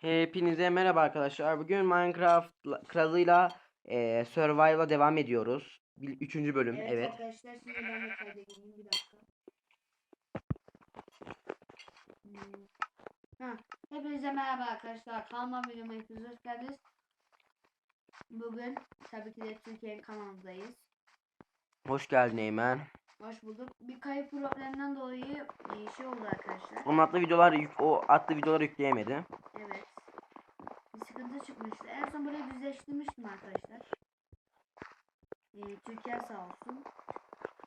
Hepinize merhaba arkadaşlar. Bugün Minecraft kralıyla e, Survival'a devam ediyoruz. Üçüncü bölüm. Evet, Evet. arkadaşlar şimdi ben de bir dakika. Hmm. Ha, hepinize merhaba arkadaşlar. Kanalıma videoma hepiniz hoş geldiniz. Bugün tabii ki de Türkiye'nin kanalındayız. Hoş geldin Eymen. Hoş bulduk. Bir kayıp probleminden dolayı e, şey oldu arkadaşlar. Onun atlı videolar yük, o atlı videoları yükleyemedi. Evet. Bir sıkıntı çıkmıştı. En son burayı düzleştirmiştim arkadaşlar. E, Türkiye sağ olsun.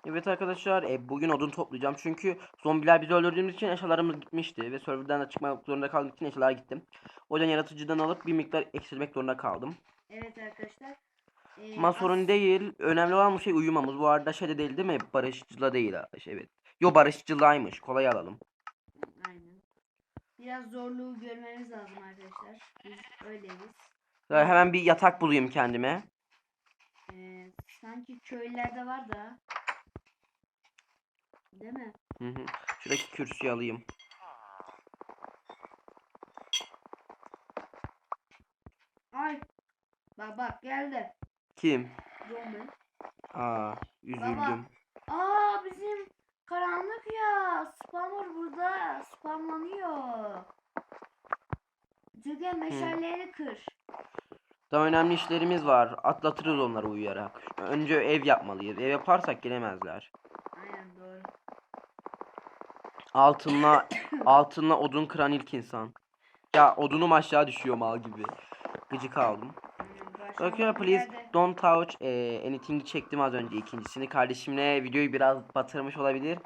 Evet arkadaşlar e, bugün odun toplayacağım. Çünkü zombiler bizi öldürdüğümüz için eşyalarımız gitmişti. Ve serverdan da çıkmak zorunda kaldığım için eşyalar gittim. O yüzden yaratıcıdan alıp bir miktar eksilmek zorunda kaldım. Evet arkadaşlar. E, Ama sorun değil. Önemli olan bu şey uyumamız. Bu arada şeyde değil değil mi? Barışçıla değil. Şey, evet. Yo barışçılaymış. Kolay alalım. Biraz zorluğu görmemiz lazım arkadaşlar. Biz öyleyiz. Ya Hemen bir yatak bulayım kendime. Ee, sanki köylerde var da. Değil mi? Hı hı. Şuradaki kürsüyü alayım. Ay. Bak bak geldi. Kim? Zombi. Aa, üzüldüm. Aa bizim karanlık ya. Spawner burada. Spamlanıyor. Çünkü meşalleri kır. Daha önemli işlerimiz var. Atlatırız onları uyuyarak. Önce ev yapmalıyız. Ev yaparsak gelemezler. Aynen doğru. Altınla altınla odun kıran ilk insan. Ya odunum aşağı düşüyor mal gibi. Gıcık aldım. Bir please don't touch eh, anything'i çektim az önce ikincisini. Kardeşimle videoyu biraz batırmış olabilir.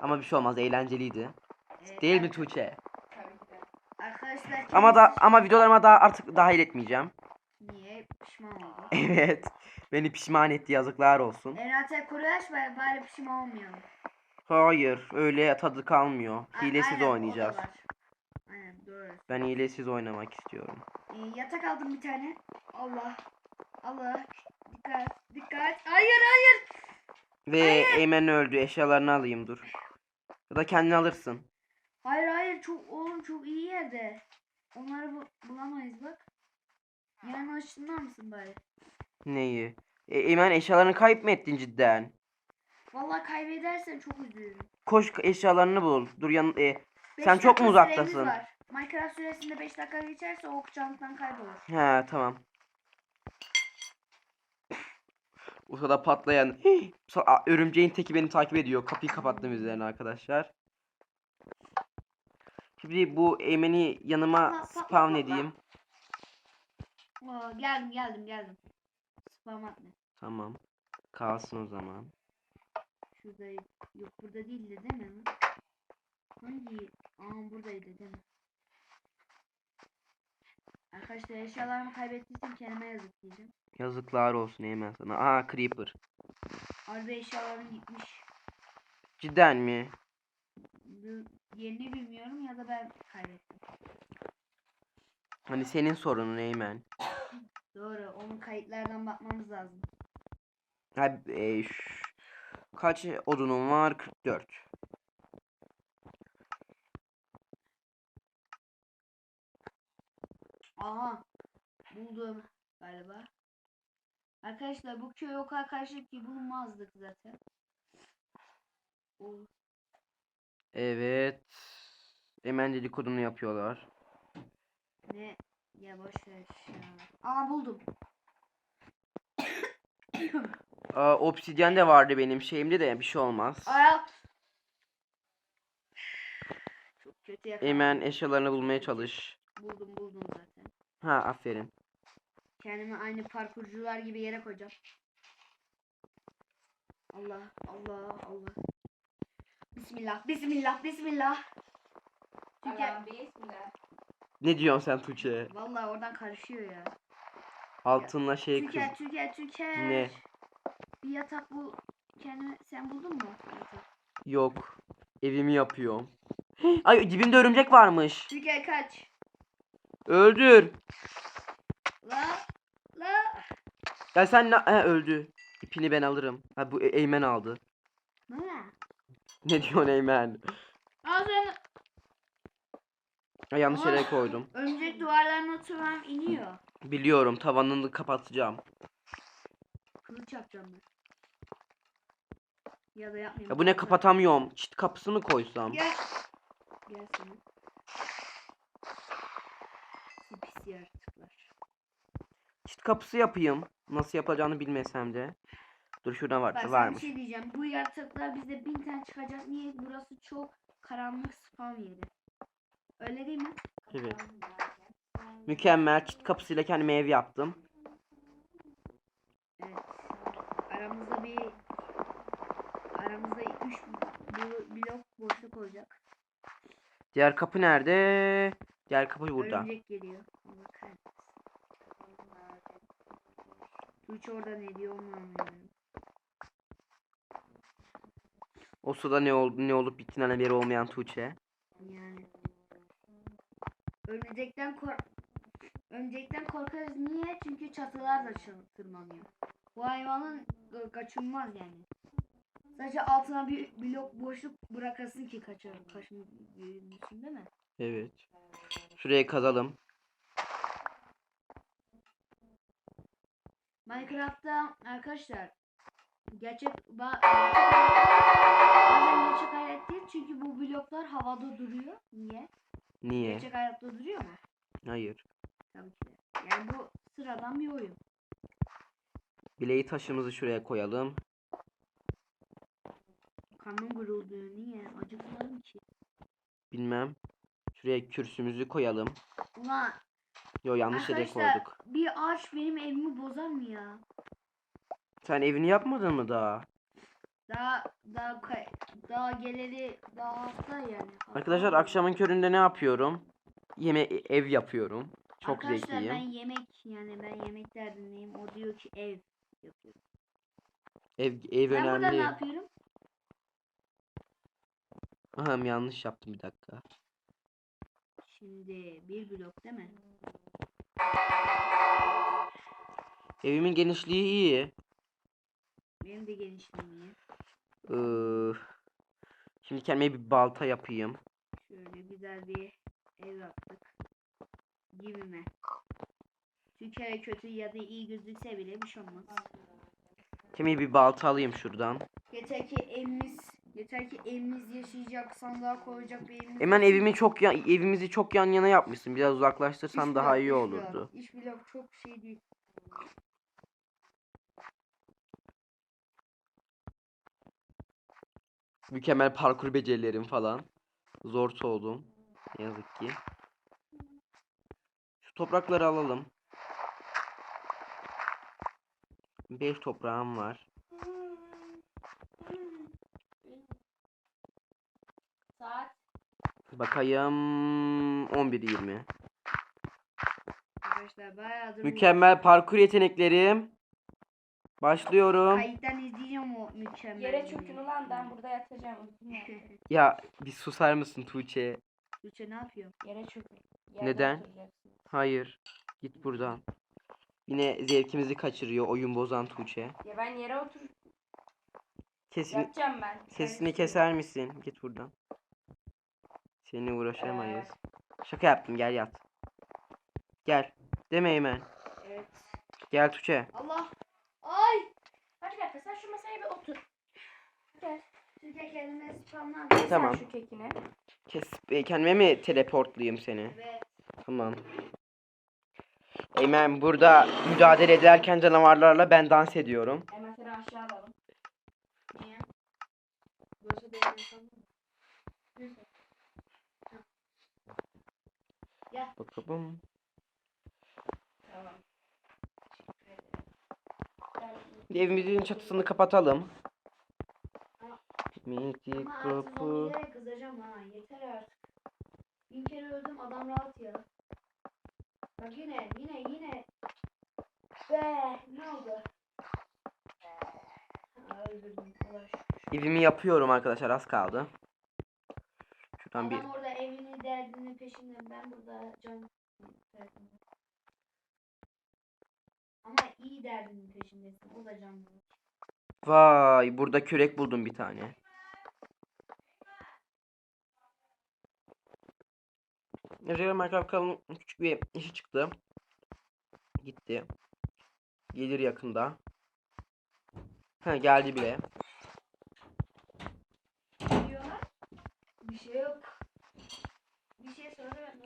Ama bir şey olmaz eğlenceliydi. Evet, Değil mi Tuğçe? Arkadaşlar Ama da ama videolarıma daha artık dahil etmeyeceğim. Niye? Pişman oldu. Evet. Beni pişman etti yazıklar olsun. Erat'e kuruyaş bari, bari pişman olmayalım. Hayır, öyle tadı kalmıyor. A- Hilesiz aynen, o da oynayacağız. var. Aynen doğru. Ben hilesiz oynamak istiyorum. Ee, yatak aldım bir tane. Allah. Allah. Dikkat. Dikkat. Hayır hayır. Ve Eymen öldü. Eşyalarını alayım dur. Ya da kendini alırsın. Hayır hayır çok oğlum çok iyi yerde. Onları bu- bulamayız bak. Yanına ışınlar mısın bari? Neyi? E, Eymen eşyalarını kayıp mı ettin cidden? Vallahi kaybedersen çok üzülürüm. Koş eşyalarını bul. Dur yan e, Beş Sen çok mu uzaktasın? Minecraft süresinde 5 dakika geçerse o çantadan kaybolur. he tamam. Sırada patlayan örümceğin teki beni takip ediyor. Kapıyı kapattım üzerine arkadaşlar. Şimdi bu Eymen'i yanıma spawn edeyim. Aa, geldim geldim geldim. Spam atma. Tamam. Kalsın o zaman. Şurada yok burada değildi değil mi? Hangi? Aa buradaydı değil mi? Arkadaşlar eşyalarımı kaybettiysem kendime yazık diyeceğim. Yazıklar olsun Eymen sana. Aa Creeper. Harbi eşyalarım gitmiş. Cidden mi? Yerini bilmiyorum ya da ben kaybettim. Hani senin sorunun Eymen. Doğru onun kayıtlardan bakmamız lazım. Ha, e, kaç odunum var? 44. Aha buldum galiba. Arkadaşlar bu köy o kadar karışık ki bulunmazdık zaten. O Evet. Eymen dedikodunu yapıyorlar. ne ya boş ver ya. Aa buldum. Aa, obsidyen de vardı benim şeyimde de bir şey olmaz. Aya. Çok kötü yakaladım. Eymen eşyalarını bulmaya çalış. Buldum buldum zaten. Ha aferin. Kendimi aynı parkurcular gibi yere koyacağım. Allah Allah Allah. Bismillah bismillah bismillah. Çünkü Allah'ım bismillah. Ne diyorsun sen Tuğçe? vallahi oradan karışıyor ya. Altınla şey kız. Türker Türker Türker. Ne? Bir yatak bu kendine sen buldun mu? Yatak. Yok. Evimi yapıyorum. Ay dibimde örümcek varmış. Türker kaç. Öldür. La la. Ya sen ne? He, öldü. İpini ben alırım. Ha bu E- Eymen aldı. Ne? Ne diyorsun Eymen? Aa sen Ha, yanlış yere koydum. Örümcek duvarlarına tırmanıp iniyor. Biliyorum tavanını kapatacağım. Kılıç yapacağım ben. Ya da yapmayayım. Ya bu ne kapatamıyorum. Çit kapısı mı koysam? Gel. Gel sana. Yaratıklar. Çit kapısı yapayım. Nasıl yapacağını bilmesem de. Dur şurada var, Bak sana bir varmış. şey diyeceğim. Bu yaratıklar bizde bin tane çıkacak. Niye? Burası çok karanlık spam yeri. Öyle değil mi? Evet. Mükemmel. Çit kapısıyla kendime ev yaptım. Evet. Aramızda bir aramızda 3 blok boşluk olacak. Diğer kapı nerede? Diğer kapı burada. Örümcek geliyor. Allah kahretsin. Üç orada ne diyor onu. O sırada ne oldu ne olup bittiğinden haberi olmayan Tuğçe. Yani. Örümcekten kork Örümcekten korkarız niye? Çünkü çatılar da tırmanıyor. Bu hayvanın kaçınmaz yani. Sadece altına bir blok boşluk bırakasın ki kaçar. Kaçın değil mi? Evet. Şuraya kazalım. Minecraft'ta arkadaşlar gerçek ba bazen gerçek hayat değil çünkü bu bloklar havada duruyor. Niye? Niye? Gerçek hayatta duruyor mu? Hayır. Tabii ki. Yani bu sıradan bir oyun. Bileği taşımızı şuraya koyalım. Kanım gurulduyor. Niye? Acıkmadım ki. Bilmem. Şuraya kürsümüzü koyalım. Ulan Yo yanlış yere arkadaşlar koyduk. bir ağaç benim evimi bozar mı ya? Sen evini yapmadın mı daha? Daha daha kay- daha geleli daha hafta yani. Arkadaşlar akşamın köründe ne yapıyorum? Yeme ev yapıyorum. Çok Arkadaşlar zekiyim. ben yemek yani ben yemek derdindeyim. O diyor ki ev yapıyorum. Ev ev Ben burada ne önemli. yapıyorum? Ahem yanlış yaptım bir dakika. Şimdi bir blok değil mi? Evimin genişliği iyi. Benim de genişliğim iyi. Ee, şimdi kendime bir balta yapayım. Şöyle güzel bir ev yaptık. Gibi mi? Türkiye kötü ya da iyi gözükse bile bir şey olmaz. Kendime bir balta alayım şuradan. Yeter ki evimiz yeter ki evimiz yaşayacak sandığa koyacak bir evimiz. Hemen evimi çok ya evimizi çok yan yana yapmışsın. Biraz uzaklaştırsan İş daha blok, iyi olurdu. blok. İş blok çok şey değil. Mükemmel parkur becerilerim falan. Zor soğudum. Ne yazık ki. Şu toprakları alalım. 5 toprağım var. Saat Bakayım 11.20. arkadaşlar bayağıdır Mükemmel parkur yeteneklerim. Başlıyorum. Kayıttan izleyeceğim o mükemmel. Yere çökün ulan ben burada yatacağım. Ya bir susar mısın Tuğçe? Tuğçe ne yapıyor? Yere çökün. Yerde Neden? oturacaksın. Hayır. Git buradan. Yine zevkimizi kaçırıyor oyun bozan Tuğçe. Ya ben yere otur. Kesin, Yatacağım ben. sesini keser misin? Git buradan. Seninle uğraşamayız. Şaka yaptım gel yat. Gel. Deme Eymen. Evet. Gel Tuğçe. Allah. Ay. Hadi dakika sen şu masaya bir otur. Gel. Türkiye kendine spamlar. Tamam. Sen şu kekini. Kes, e, kendime mi teleportlayayım seni? Evet. Tamam. Eymen burada mücadele ederken canavarlarla ben dans ediyorum. Hemen seni aşağı alalım. Niye? Burası benim insanım. Bakalım. Tamam. Gel. Bir Evimizin çatısını kapatalım. Minik kapı. kızacağım ha. Yeter artık. Bin kere öldüm adam rahat ya. Bak yine yine yine. Be ne oldu? Ha, öldürdüm. Evimi yapıyorum arkadaşlar az kaldı. Şuradan bir Adam orada evini derdinin peşinde ben burada can derdinde. Ama iyi derdinin peşindesin. O da can bulur. Vay burada kürek buldum bir tane. Ejderha Minecraft kanalının küçük bir işi çıktı. Gitti. Gelir yakında. Ha geldi bile. Ne diyorlar? Bir şey yok. Bir şey söyle ben.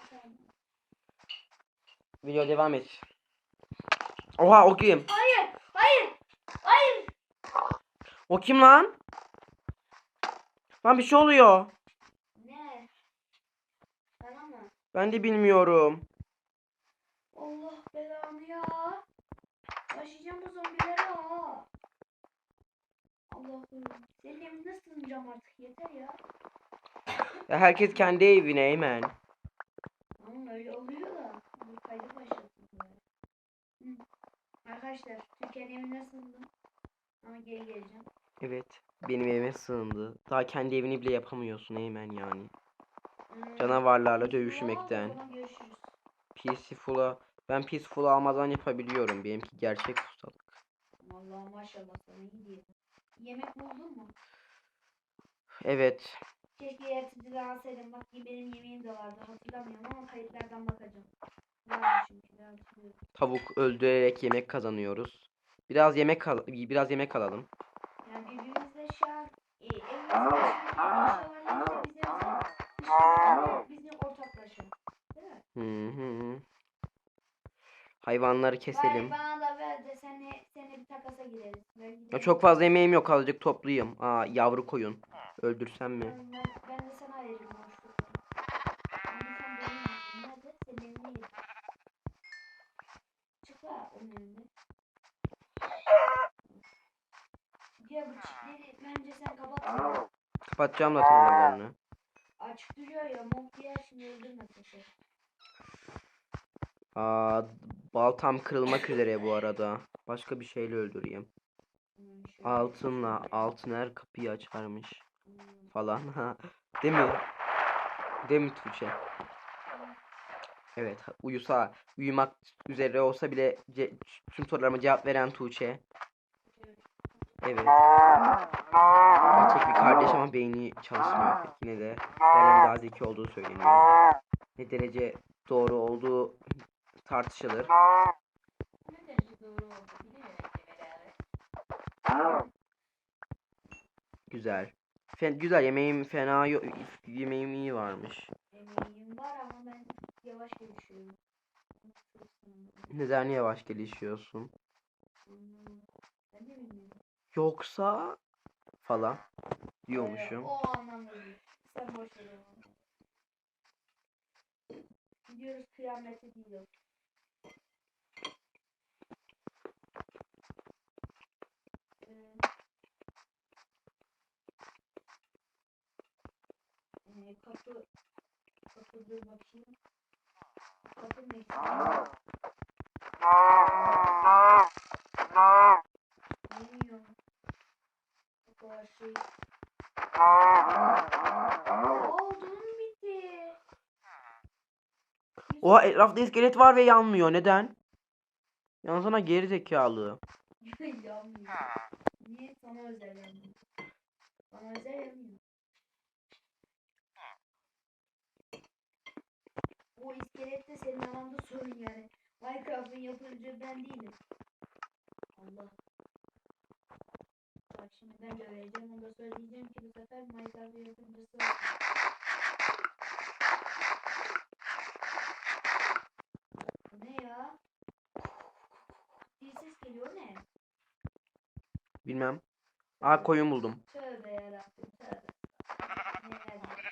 Video devam et. Oha o kim? Hayır, hayır, hayır. O kim lan? Lan bir şey oluyor. Ne? Sana mı? Ben de bilmiyorum. Allah belanı ya. Başlayacağım bu zombilere ha. Allah'ım. Senin evine sığınacağım artık yeter ya. Ya herkes kendi evine Eymen. Tamam öyle oluyor da. Bu kaydı başlatın böyle. Hı. Arkadaşlar Türkiye'nin evine sığındım. Ama geri geleceğim. Evet. Benim evime sığındı. Daha kendi evini bile yapamıyorsun Eymen yani. Hmm. Canavarlarla dövüşmekten. görüşürüz. Peaceful'a ben Peaceful'u almadan yapabiliyorum. Benimki gerçek ustalık. Vallahi maşallah sana iyi diyelim. Yemek buldun mu? Evet. Keşke yaratıcıda alsaydım. Bak benim yemeğim de vardı. Hatırlamıyorum ama kayıtlardan bakacağım. Vardı çünkü. Tavuk öldürerek yemek kazanıyoruz. Biraz yemek al biraz yemek alalım. Yani birbirimizle şu an e, bizim ortaklaşa. Değil mi? Hı hı. Hayvanları keselim. Bari bana da ver de seninle, seninle bir takasa gireriz. Ben Ya giderim. çok fazla yemeğim yok. Azıcık toplayayım. Aa yavru koyun. Öldürsem mi? Ben, ben, ben de sana veririm boşlukla. Ama sen benim yanımda. Nerede? Senin evine gir. Çık la onun evine. Ya bu çitleri bence sen kapat. ya. Kapatacağım zaten oralarını. Açık duruyor ya. Monk şimdi öldürme sakın. Aa baltam kırılmak üzere bu arada. Başka bir şeyle öldüreyim. Hmm. Altınla altın her kapıyı açarmış Falan. Değil mi? Değil mi Tuğçe? Evet, uyusa, uyumak üzere olsa bile tüm sorularıma cevap veren Tuğçe. Evet. Gerçek bir kardeş ama beyni çalışmıyor yine de. Benden daha zeki olduğu söyleniyor. Ne derece doğru olduğu tartışılır. Güzel. Fen güzel yemeğim fena yok. Yemeğim iyi varmış. Emeğim var ama ben yavaş gelişiyorum. Neden yavaş gelişiyorsun? Hmm. Yoksa falan diyormuşum. Ee, o anlamda değil. Sen boş ver onu. Gidiyoruz kıyamete değil. Ee, kapı kapı dur bakayım. Kapı ne? Bilmiyorum. Bu kadar şey. Bitti. Oha etrafta iskelet var ve yanmıyor. Neden? Yansana geri zekalı. Yanmıyor. Niye sana özel yanmıyor? Bana özel yanmıyor. O iskelet de senin anında sorun yani. Minecraft'ın yapımcı ben değilim. Allah. Bak şimdi ben de vereceğim. Onu da söyleyeceğim ki bu sefer Minecraft'ın yapımcısı var. Ne ya? Bir ses geliyor ne? Bilmem. Aa koyun buldum. Tövbe yarabbim tövbe. Neler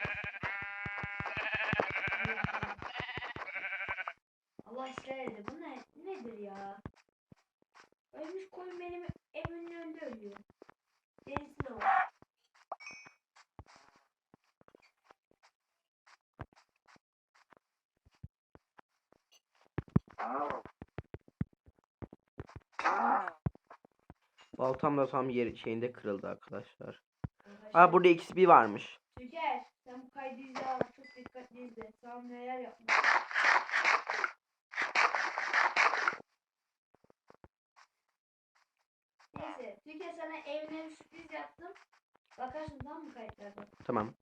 Allah işlerdi. Bu ne? Nedir ya? Ölmüş koyun benim evimin önünde ölüyor. Derisi de var. Baltam da tam yer şeyinde kırıldı arkadaşlar. Aa burada XP varmış. Türker sen bu kaydı izle ama çok dikkatli izle. Sana neler yapmış. Neyse Türker sana evine bir sürpriz yaptım. Bakarsın tamam mı kayıtlarda? Tamam.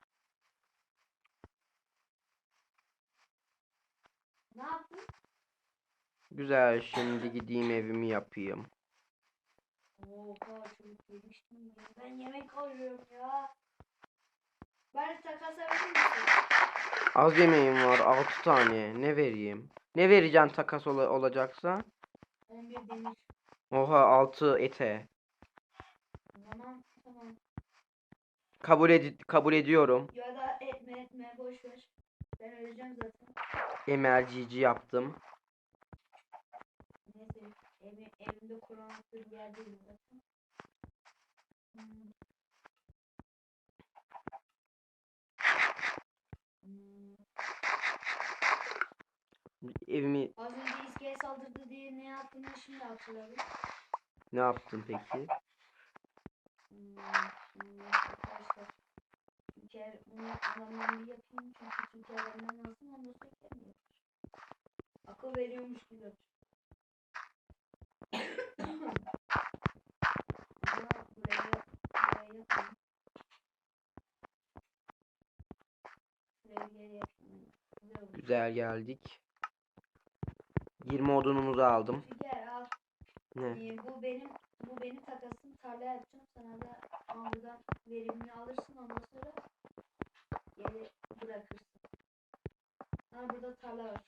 Güzel şimdi gideyim evimi yapayım. Kadar çabuk yemiştim. Ben yemek arıyorum ya. Ben takasa verir misin? Az yemeğim var 6 tane. Ne vereyim? Ne vereceğim takas ola- olacaksa? 11 demir. Oha 6 ete. O zaman tamam. Kabul ed kabul ediyorum. Ya da etme etme boş ver. Ben öleceğim zaten. MLG'ci yaptım. Evi, evimde korunaklı bir yerdeyim zaten. Hmm. Hmm. Evimi Az önce iskele saldırdı diye ne yaptığını şimdi hatırladım. ne yaptım peki? Hmm, hmm, arkadaşlar. Türker bunu adamdan bir yapayım çünkü Türker benden lazım ama yapar? Akıl veriyormuş gibi. Ama buraya, buraya yapayım. Şuraya bir yere yapayım. Güzel geldik. 20 odunumuzu aldım. Türker al. Ne? Ee, bu benim bu benim takasım tarla yapacağım sana da buradan verimini alırsın ondan sonra geri bırakırsın. Ha burada tarla var.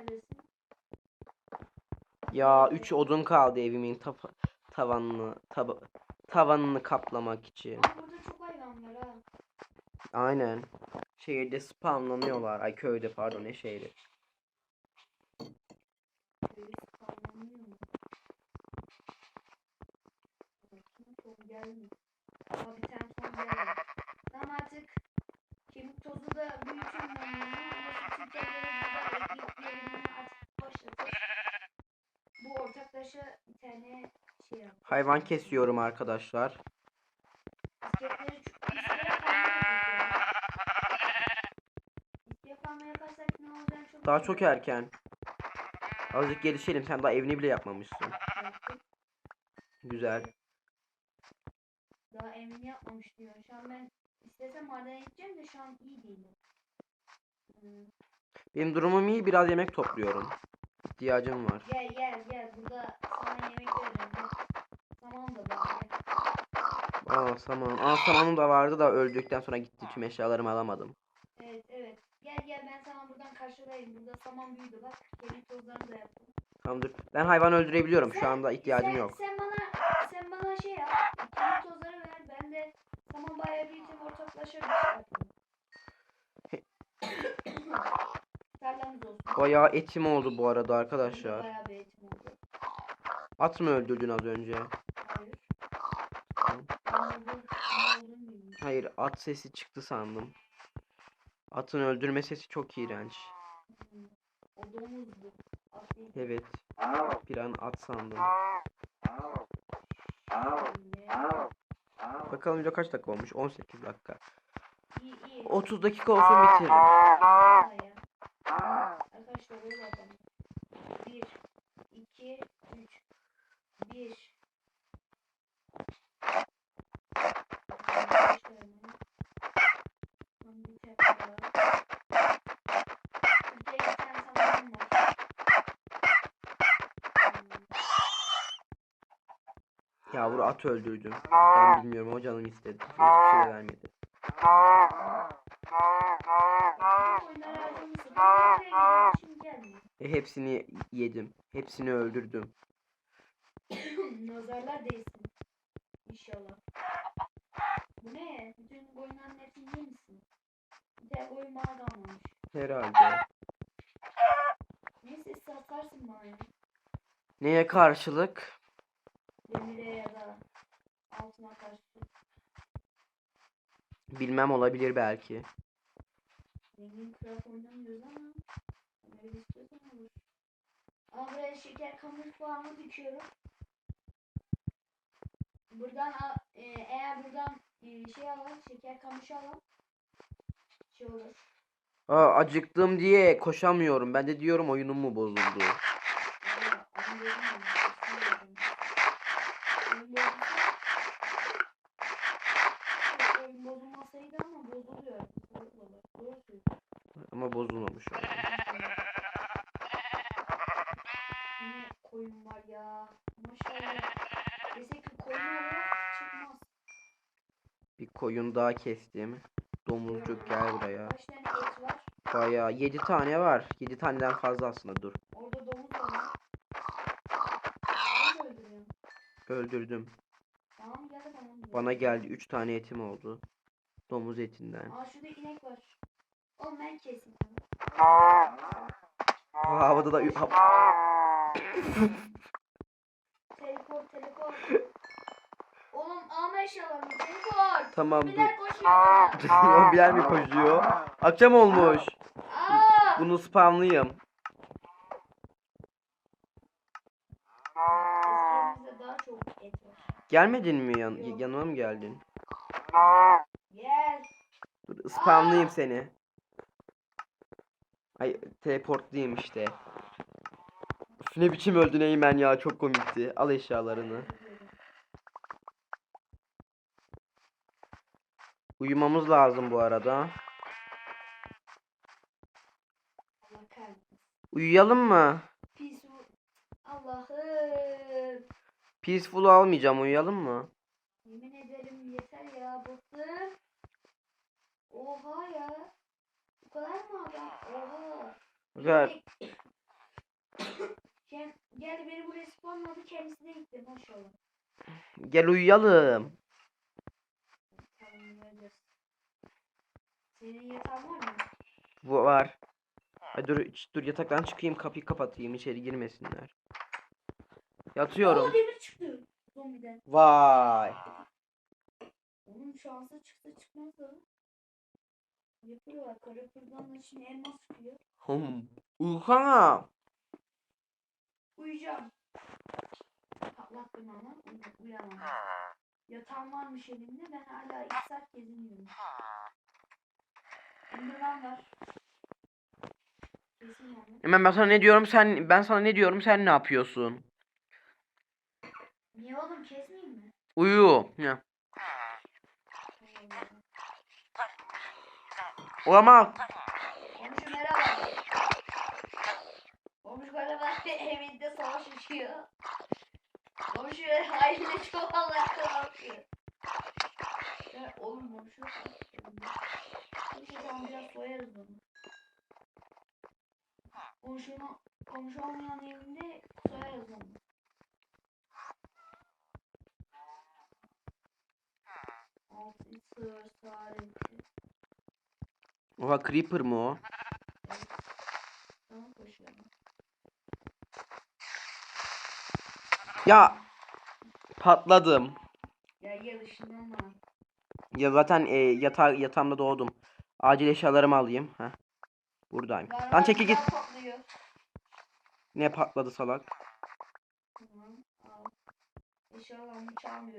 Neredesin? Ya 3 odun kaldı evimin tapa- tavanını taba- tavanını kaplamak için. Aa, burada çok hayvan var ha. Aynen. Şehirde spamlanıyorlar. Ay köyde pardon ne şehri. Gelmiyor. Ama bir tane son geldi. Tamam artık kemik tozu da büyütün Bu ortaklaşa bir tane şey yap. Hayvan kesiyorum arkadaşlar. İskeletleri çok Daha çok erken. Azıcık gelişelim. Sen daha evini bile yapmamışsın. Yaptım. Güzel. Daha evini yapmamış diyor. Şu an ben istesem madene gideceğim de şu an iyi değilim. Hmm. Benim durumum iyi. Biraz yemek topluyorum. İhtiyacım var. Gel gel gel burada sana yemek vereceğim. Tamam da var. Aa saman. Aa samanım da vardı da öldükten sonra gitti. Tüm eşyalarımı alamadım. Evet evet. Gel gel ben sana buradan karşılayayım. Burada saman büyüdü bak. Kemik tozlarını da yaptım. Tamam dur. Ben hayvan öldürebiliyorum. Şu Sen- anda ihtiyacım sen, yok. Sen bana sen bana şey yap. Kemik tozları ver. Ben de saman bayağı büyütüp ortaklaşa bir şey yapayım. Tarlamız olsun. Bayağı etim oldu bu arada arkadaşlar. Bayağı bir etim oldu. At mı öldürdün az önce? Hayır. Hayır at sesi çıktı sandım. Atın öldürme sesi çok iğrenç. Evet. Bir an at sandım. Bakalım video kaç dakika olmuş? 18 dakika. İyi iyi. 30 dakika olsun bitiririm. Vallahi ya. Arkadaşlar öyle yapalım. 1 2 3 1 Yavru at öldürdüm. Ben bilmiyorum o canım istedi. Hiçbir şey de vermedi. E, hepsini yedim. Hepsini öldürdüm. Nazarlar değsin. İnşallah. Bu ne? Bütün oyunların hepsini yemişsin. Bir tek oyun bana kalmamış. Herhalde. Neyse satarsın bana. Neye karşılık? Demire ya da altına karşı. Bilmem olabilir belki. Ama buraya şeker kamış puanı dikiyorum. Buradan e, eğer buradan e, şey alan şeker kamışı alan şey olur. Aa acıktım diye koşamıyorum. Ben de diyorum oyunum mu bozuldu? Aa, onu dedim ben, üstüne yazdım. Oyun bozulsa- Yok, oyun bozulmasaydı ama bozuluyor. Doğru söylüyorsun. Ama bozulmamış o. Yine koyun var ya. Maşallah. Desek ki koyun oraya çıkmaz. Bir koyun daha kestim. Domuzcuk gel buraya. Kaç tane et var? Bayağı 7 tane var. 7 taneden fazla aslında dur. Orada domuz var. Öldürdüm. Tamam gel tamam. Bana geldi 3 tane etim oldu. Domuz etinden. Aa şurada inek var. Oğlum ben keseyim. Aa, havada da ha- Teleport teleport. Oğlum alma eşyalarını Tamam dur. Zombiler koşuyor. Zombiler mi koşuyor? Akşam olmuş. Aa! Bunu spamlıyım. Eskimizde daha çok et var. Gelmedin mi yan yanıma mı geldin? Gel. Dur spamlıyım seni. Ay teleportluyum işte. Üf, ne biçim öldün Eymen ya çok komikti. Al eşyalarını. Uyumamız lazım bu arada. Uyuyalım mı? Allah'ım. Peaceful almayacağım uyuyalım mı? Yemin ederim yeter ya bıktım. Oha ya. Bu kadar mı adam? Oha. Güzel. Gel, gel beni buraya spawnladı kendisi de gitti maşallah. Gel uyuyalım. Tamam göreceğiz. Senin yatağın var mı? Bu var. Ay dur, dur yataktan çıkayım kapıyı kapatayım içeri girmesinler. Yatıyorum. Oo demir çıktı. Zombiden. Vay. Onun şansı çıktı çıkmaz da. Yapıyorlar. Kara kırdan da şimdi elmas çıkıyor. Hım. Uyusana. Uyuyacağım. Patlattım ama uy uyuyamam. Yatağım varmış elimde ben hala iki saat geziniyorum. Enderman var. Kesin yani. Hemen ben sana ne diyorum sen ben sana ne diyorum sen ne yapıyorsun? Niye oğlum kesmeyeyim mi? Uyu. Ya. Olamaz. Komşu merhaba. Komşu galiba evinde savaş açıyor. Komşu haline çok Allah'tan bakıyor. Ya oğlum komşu. Komşu tamam biraz soyarız onu. Komşunu, komşu olmayan evinde soyarız onu. Altı sığır sarıntı. Oha creeper mı o? Evet. Tamam koşuyorum. Ya patladım. Ya zaten e, yata yatağımda doğdum. Acil eşyalarımı alayım. Heh. Buradayım. Var Lan çekil git. patlıyor. Ne patladı salak?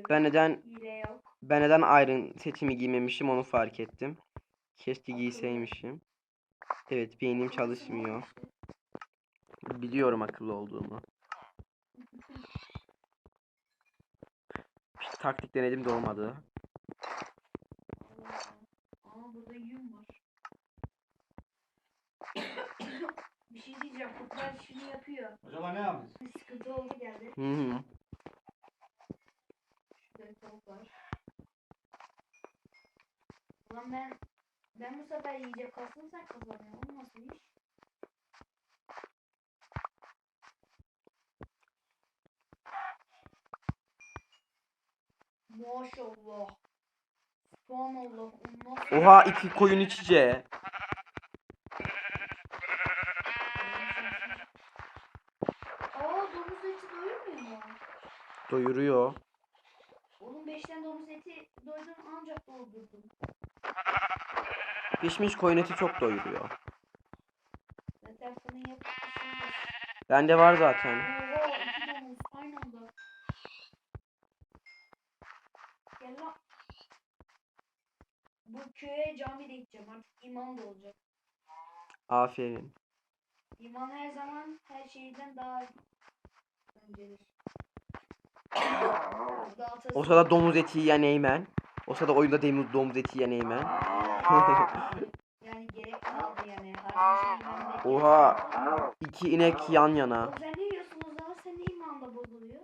Ben neden ben neden Iron setimi giymemişim onu fark ettim. Keşke giyseymişim. Evet beynim çalışmıyor. Biliyorum akıllı olduğumu. Bir taktik denedim de olmadı. Allah Allah. Aa burada yün var. Bir şey diyeceğim. Kurtlar işini yapıyor. Acaba ne yapıyorsun? Bir sıkıntı oldu geldi. Hı hı. Şurada tavuk var. Ulan ben ben bu sefer yiyecek kalsın sen kazanıyorsun. O nasıl iş? Maşallah. Subhanallah. Oha iki koyun iç Doyuruyor. Oğlum 5'ten domuz eti doydum ancak doldurdum. Pişmiş koyun eti çok doyuruyor. Zaten yapıp pişireceğiz. Bende var zaten. İki domuz aynı anda. Gel lan. Bu köye cami de gideceğim artık imam da olacak. Aferin. İman her zaman her şeyden daha öncedir. O sırada domuz eti yiyen Eymen. O sırada oyunda demir domuz eti yiyen Eymen. yani gerek kaldı yani. Harbi Şey, Oha. İki inek yan yana. Oğlum sen ne diyorsun o zaman? Senin imanla bozuluyor.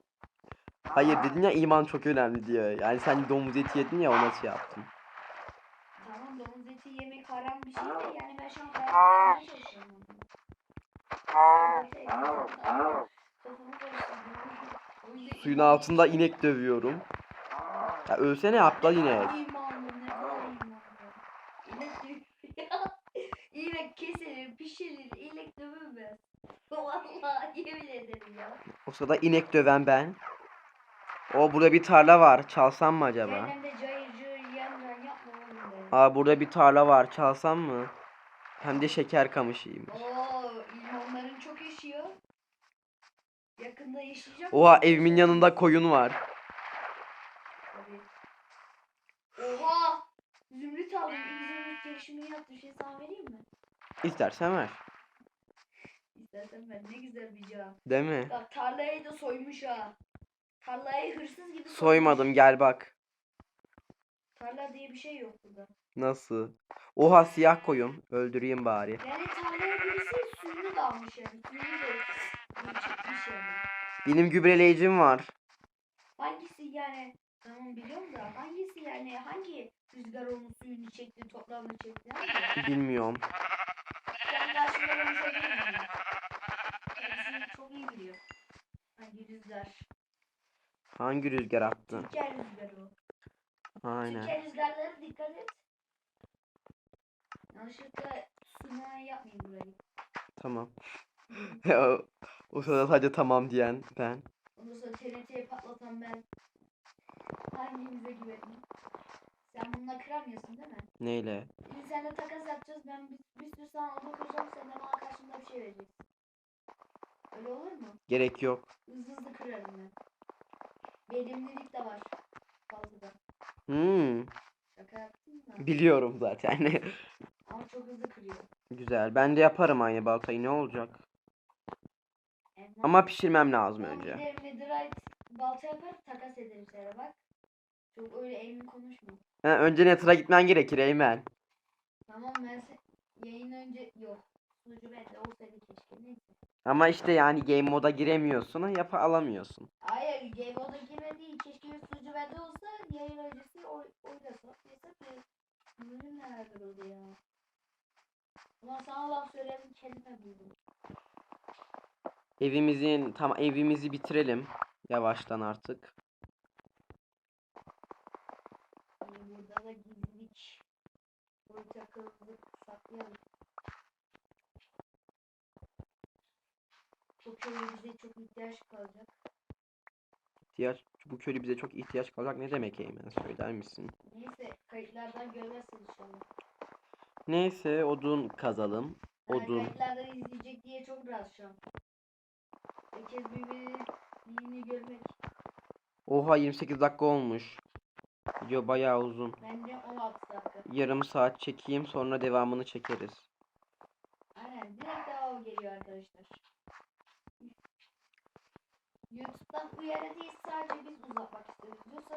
Hayır dedin ya iman çok önemli diyor. Yani sen domuz eti yedin ya ona şey yaptım. Tamam domuz eti yemek haram bir şey de yani ben şu an hayatta çalışıyorum. Kafamı karıştırdım. O yüzden Suyun altında inek dövüyorum. Ya ölsene aptal inek. İnek kesilir, pişirilir, inek dövülmez. Vallahi yemin ederim ya. O sırada inek döven ben. O burada bir tarla var. Çalsam mı acaba? Aa burada bir tarla var. Çalsam mı? Hem de şeker kamışıymış. Oo, Yaşayacak. Oha evimin yanında koyun var. Oha! Zümrüt aldım. Zümrüt gelişimi yaptı. Şey sana vereyim mi? İstersen ver. İstersen ben. Ne güzel bir cevap. Değil mi? Bak tarlayı da soymuş ha. Tarlayı hırsız gibi soymuş. Soymadım gel bak. Tarla diye bir şey yok burada. Nasıl? Oha siyah koyun. Öldüreyim bari. Yani tarlaya birisi suyunu da almış yani. Suyunu da çekmiş yani. Benim gübreleyicim var. Hangisi yani tamam biliyorum da hangisi yani hangi rüzgar onun suyunu çekti toprağını çekti hangi? Bilmiyorum. Sen karşımda konuşabilir miyim? Kendisi çok iyi biliyor. Hangi rüzgar? Hangi rüzgar attı? Türkiye rüzgarı o. Aynen. Türkiye rüzgarları dikkat et. Yanlışlıkla tsunami yapmayın burayı. Tamam. o, sırada sadece tamam diyen ben. Ondan sonra TNT'yi patlatan ben. Hangimize güvenin? Sen bununla kıramıyorsun değil mi? Neyle? Biz seninle takas yapacağız. Ben bir, bir sürü sana odun kıracağım. Sen de bana karşında bir şey vereceksin. Öyle olur mu? Gerek yok. Hızlı hızlı kırarım ben. Verimlilik de var. Fazladan. Hmm, Şaka yaptım da. biliyorum zaten. Ama çok hızlı kırıyor. Güzel. Ben de yaparım aynı baltayı. Ne olacak? Ama pişirmem lazım önce. giderim netherite balta yapar takas ederim sana bak. Çok öyle emin konuşma. Ha, önce Nether'a gitmen gerekir Eymen. Tamam ben se- yayın önce yok. Sunucu bende olsaydı keşke neyse. Ama işte yani game moda giremiyorsun. Yap alamıyorsun. Hayır Game Mode'a girme değil. Keşke sunucu bende olsa yayın öncesi oy, oynasak. Neyse ki bölüm neler oldu ya. Ulan sana laf söyledim kendime buldum. Evimizin tam evimizi bitirelim yavaştan artık. Bu köye bize çok ihtiyaç kalacak. İhtiyaç, bu köylü bize çok ihtiyaç kalacak. Ne demek Eymen söyler misin? Neyse kayıtlardan görmezsin inşallah. Neyse odun kazalım. Yani Odun. kayıtlardan izleyecek diye çok rahat şu an. Herkes görmek. Oha 28 dakika olmuş. Video bayağı uzun. Bence 16 dakika. Yarım saat çekeyim sonra devamını çekeriz. Aynen direkt devam geliyor arkadaşlar. YouTube'dan uyarı değil sadece biz uzatmak istiyoruz. Yoksa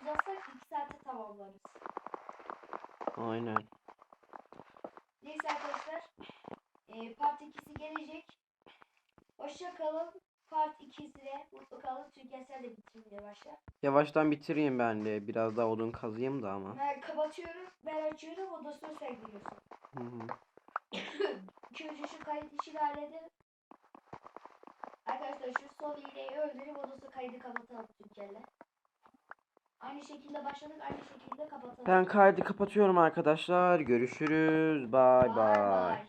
uzatsak 2 saate tamamlarız. Aynen. Neyse arkadaşlar. eee, part 2'si gelecek. Hoşça kalın. Part 2'sine mutlu kalın. Türkiye sen de bitirmeye başla. Yavaştan bitireyim ben de. Biraz daha odun kazıyım da ama. Ben kapatıyorum. Ben açıyorum. Ondan sonra sen giriyorsun. Hı hı. Önce şu kayıt işini halledelim. Arkadaşlar şu sol iğneyi öldürüp ondan sonra kaydı kapatalım Türkiye'yle. Aynı şekilde başladık. Aynı şekilde kapatalım. Ben kaydı kapatıyorum arkadaşlar. Görüşürüz. Bay bay.